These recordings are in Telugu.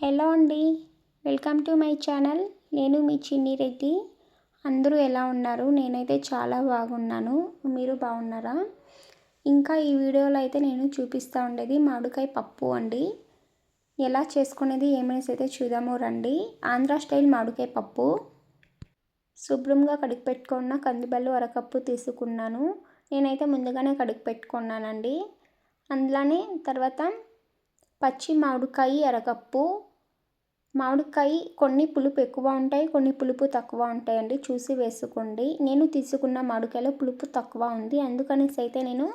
హలో అండి వెల్కమ్ టు మై ఛానల్. నేను మీ చిన్ని రెడ్డి. అందరూ ఎలా ఉన్నారు? నేనైతే చాలా బాగున్నాను. మీరు బాగున్నారా? ఇంకా ఈ వీడియోలో అయితే నేను చూపిస్తూ ఉండేది మామిడికాయ పప్పు అండి. ఎలా చేసుకునేది ఏమైనా అయితే చూద్దాము రండి. ఆంధ్ర స్టైల్ మామిడికాయ పప్పు. శుభ్రంగా కడిగి పెట్టుకున్న కందిబెల్లు అరకప్పు తీసుకున్నాను. నేనైతే ముందుగానే కడిగి పెట్టుకున్నానండి. అందులోనే తర్వాత పచ్చి మామిడికాయ అరకప్పు మామిడికాయ కొన్ని పులుపు ఎక్కువ ఉంటాయి కొన్ని పులుపు తక్కువ ఉంటాయండి. చూసి వేసుకోండి. నేను తీసుకున్న మామిడికాయలో పులుపు తక్కువ ఉంది. అందుకనేసి అయితే నేను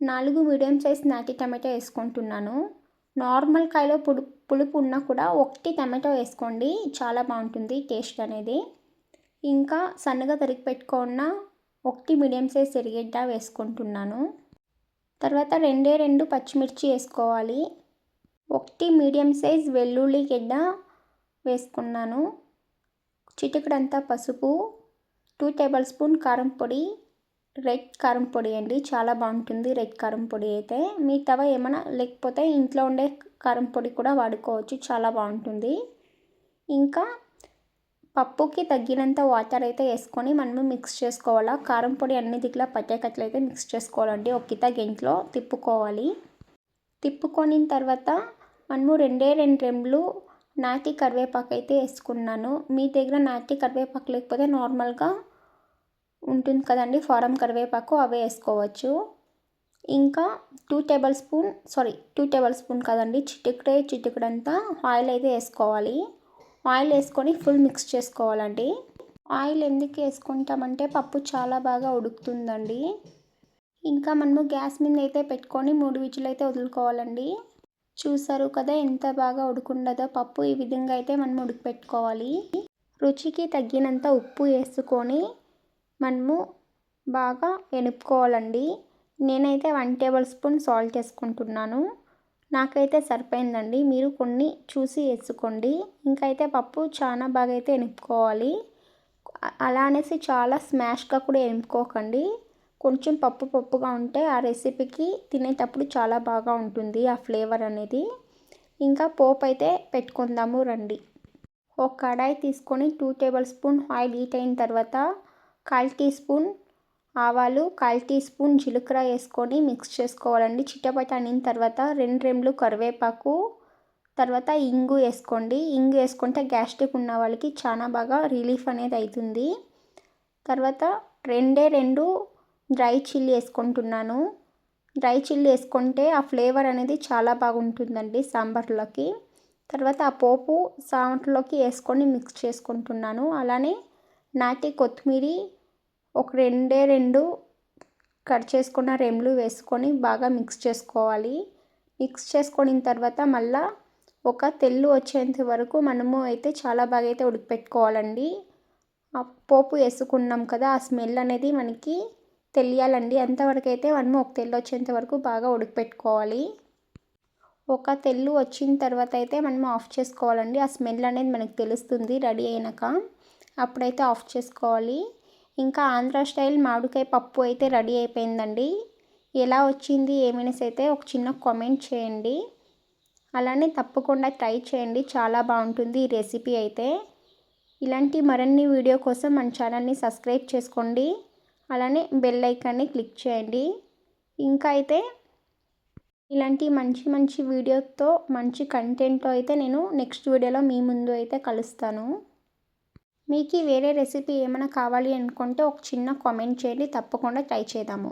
నాలుగు మీడియం సైజ్ నాటి టమాటో వేసుకుంటున్నాను. నార్మల్ కాయలో పులు పులుపు ఉన్నా కూడా ఒకటి టమాటో వేసుకోండి. చాలా బాగుంటుంది టేస్ట్ అనేది. ఇంకా సన్నగా తరిగి పెట్టుకున్న ఒకటి మీడియం సైజ్ ఎరిగడ్డ వేసుకుంటున్నాను. తర్వాత రెండే రెండు పచ్చిమిర్చి వేసుకోవాలి. ఒకటి మీడియం సైజ్ వెల్లుల్లి గడ్డ వేసుకున్నాను. చిటికడంతా పసుపు. టూ టేబుల్ స్పూన్ కారం పొడి. రెడ్ కారం పొడి అండి. చాలా బాగుంటుంది రెడ్ కారం పొడి అయితే. మిగతావ ఏమైనా లేకపోతే ఇంట్లో ఉండే కారం పొడి కూడా వాడుకోవచ్చు. చాలా బాగుంటుంది. ఇంకా పప్పుకి తగ్గినంత వాటర్ అయితే వేసుకొని మనము మిక్స్ చేసుకోవాలా? కారం పొడి అన్ని దిగులా పట్టేకట్లయితే మిక్స్ చేసుకోవాలండి. ఒక్కిత గెంట్లో తిప్పుకోవాలి. తిప్పుకొని తర్వాత మనము రెండే రెండు రెమ్లు నాటి కరివేపాకు అయితే వేసుకున్నాను. మీ దగ్గర నాటి కరివేపాకు లేకపోతే నార్మల్గా ఉంటుంది కదండి ఫారం కరివేపాకు అవే వేసుకోవచ్చు. ఇంకా two tablespoon sorry two tablespoon కదండి చిటికడే చిటికడంతా ఆయిల్ అయితే వేసుకోవాలి. ఆయిల్ వేసుకొని ఫుల్ మిక్స్ చేసుకోవాలండి. ఆయిల్ ఎందుకు వేసుకుంటామంటే పప్పు చాలా బాగా ఉడుకుతుందండి. ఇంకా మనము గ్యాస్ మీద అయితే పెట్టుకొని మూడు విజులు అయితే వదులుకోవాలండి. చూసారు కదా ఎంత బాగా ఉడుకుండదో పప్పు ఈ విధంగా అయితే మనం ఉడికిపెట్టుకోవాలి. రుచికి తగ్గినంత ఉప్పు వేసుకొని మనము బాగా ఎనుపుకోవాలండి. నేనైతే వన్ టేబుల్ స్పూన్ సాల్ట్ వేసుకుంటున్నాను. నాకైతే సరిపోయిందండి. మీరు కొన్ని చూసి వేసుకోండి. ఇంకైతే పప్పు చాలా బాగా అయితే ఎనుపుకోవాలి అలా అనేసి చాలా స్మాష్గా కూడా ఎనుపుకోకండి కొంచెం పప్పు పప్పుగా ఉంటే ఆ రెసిపీకి తినేటప్పుడు చాలా బాగా ఉంటుంది ఆ ఫ్లేవర్ అనేది. ఇంకా పోపు అయితే పెట్టుకుందాము రండి. ఒక కడాయి తీసుకొని two tablespoon oil heat అయిన తర్వాత కాల్ టీ స్పూన్ ఆవాలు కాల్ టీ స్పూన్ జీలకర్ర వేసుకొని మిక్స్ చేసుకోవాలండి. చిట్టపట అనిన తర్వాత రెండు రెమ్లు కరివేపాకు తర్వాత ఇంగు వేసుకోండి. ఇంగు వేసుకుంటే గ్యాస్ట్రిక్ ఉన్న వాళ్ళకి చాలా బాగా రిలీఫ్ అనేది అవుతుంది తర్వాత రెండే రెండు డ్రై చిల్లీ వేసుకుంటున్నాను. డ్రై చిల్లీ వేసుకుంటే ఆ ఫ్లేవర్ అనేది చాలా బాగుంటుందండి సాంబార్లోకి. తర్వాత ఆ పోపు సాంబార్లోకి వేసుకొని మిక్స్ చేసుకుంటున్నాను. అలానే నాటి కొత్తిమీర ఒక రెండే రెండు కట్ చేసుకున్న రెమ్లు వేసుకొని బాగా మిక్స్ చేసుకోవాలి. మిక్స్ చేసుకున్న తర్వాత మళ్ళీ ఒక తెల్లు వచ్చేంత వరకు మనము అయితే చాలా బాగా అయితే ఉడికిపెట్టుకోవాలండి. ఆ పోపు వేసుకున్నాం కదా ఆ స్మెల్ అనేది మనకి తెలియాలండి. అంతవరకు అయితే మనము ఒక తెల్లు వచ్చేంత వరకు బాగా ఉడికిపెట్టుకోవాలి. ఒక తెల్లు వచ్చిన తర్వాత అయితే మనం ఆఫ్ చేసుకోవాలండి. ఆ స్మెల్ అనేది మనకు తెలుస్తుంది రెడీ అయినాక. అప్పుడైతే ఆఫ్ చేసుకోవాలి. ఇంకా ఆంధ్ర స్టైల్ మామిడికాయ పప్పు అయితే రెడీ అయిపోయిందండి. ఎలా వచ్చింది ఏమైనా అయితే ఒక చిన్న కామెంట్ చేయండి. అలానే తప్పకుండా ట్రై చేయండి. చాలా బాగుంటుంది ఈ రెసిపీ అయితే. ఇలాంటి మరిన్ని వీడియో కోసం మన ఛానల్ని సబ్స్క్రైబ్ చేసుకోండి. అలానే బెల్ ఐకాన్ని క్లిక్ చేయండి. ఇంకా అయితే ఇలాంటి మంచి మంచి వీడియోతో మంచి కంటెంట్తో అయితే నేను నెక్స్ట్ వీడియోలో మీ ముందు అయితే కలుస్తాను. మీకు వేరే రెసిపీ ఏమైనా కావాలి అనుకుంటే ఒక చిన్న కామెంట్ చేయండి తప్పకుండా ట్రై చేద్దాము.